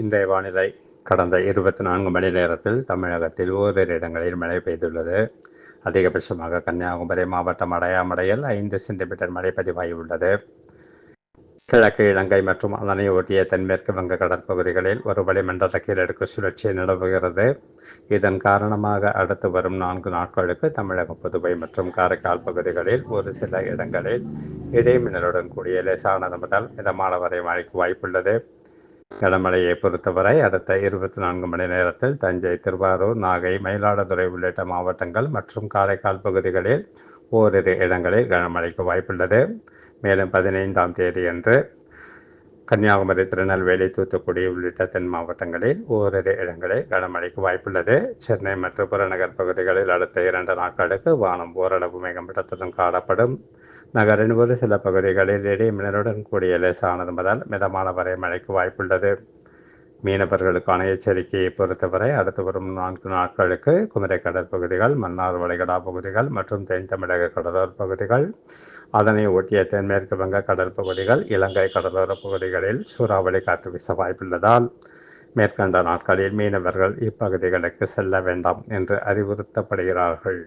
இன்றைய வானிலை கடந்த இருபத்தி நான்கு மணி நேரத்தில் தமிழகத்தில் ஓரிரு இடங்களில் மழை பெய்துள்ளது. அதிகபட்சமாக கன்னியாகுமரி மாவட்டம் அடையாமடையில் ஐந்து சென்டிமீட்டர் மழை பதிவாகியுள்ளது. கிழக்கு இலங்கை மற்றும் அதனை ஒட்டிய தென்மேற்கு வங்க கடற்பகுதிகளில் ஒரு வளிமண்டல கீழடுக்கு சுழற்சி நிலவுகிறது. இதன் காரணமாக அடுத்து வரும் நான்கு நாட்களுக்கு தமிழகம் புதுவை மற்றும் காரைக்கால் பகுதிகளில் ஒரு சில இடங்களில் இடைமின்னலுடன் கூடிய லேசானது முதல் மிதமான வரை மழைக்கு வாய்ப்புள்ளது. கனமழையை பொறுத்தவரை அடுத்த இருபத்தி நான்கு மணி நேரத்தில் தஞ்சை திருவாரூர் நாகை மயிலாடுதுறை உள்ளிட்ட மாவட்டங்கள் மற்றும் காரைக்கால் பகுதிகளில் ஓரிரு இடங்களில் கனமழைக்கு வாய்ப்புள்ளது. மேலும் பதினைந்தாம் தேதியன்று கன்னியாகுமரி திருநெல்வேலி தூத்துக்குடி உள்ளிட்ட தென் மாவட்டங்களில் ஓரிரு இடங்களில் கனமழைக்கு வாய்ப்புள்ளது. சென்னை மற்றும் புறநகர் பகுதிகளில் அடுத்த இரண்டு நாட்களுக்கு வானம் ஓரளவு மேகமூட்டத்துடன் காணப்படும். நகரின் ஒரு சில பகுதிகளில் இடி மின்னலுடன் கூடிய லேசானது முதல் மிதமான வரை மழைக்கு வாய்ப்புள்ளது. மீனவர்களுக்கான எச்சரிக்கையை பொறுத்தவரை அடுத்து வரும் நான்கு நாட்களுக்கு குமரி கடற்பகுதிகள் மன்னார் வளைகடா பகுதிகள் மற்றும் தென் தமிழக கடலோர பகுதிகள் அதனை ஒட்டிய தென்மேற்கு வங்க கடற்பகுதிகள் இலங்கை கடலோர பகுதிகளில் சூறாவளி காற்று வீச வாய்ப்புள்ளதால் மேற்கண்ட நாட்களில் மீனவர்கள் இப்பகுதிகளுக்கு செல்ல வேண்டாம் என்று அறிவுறுத்தப்படுகிறார்கள்.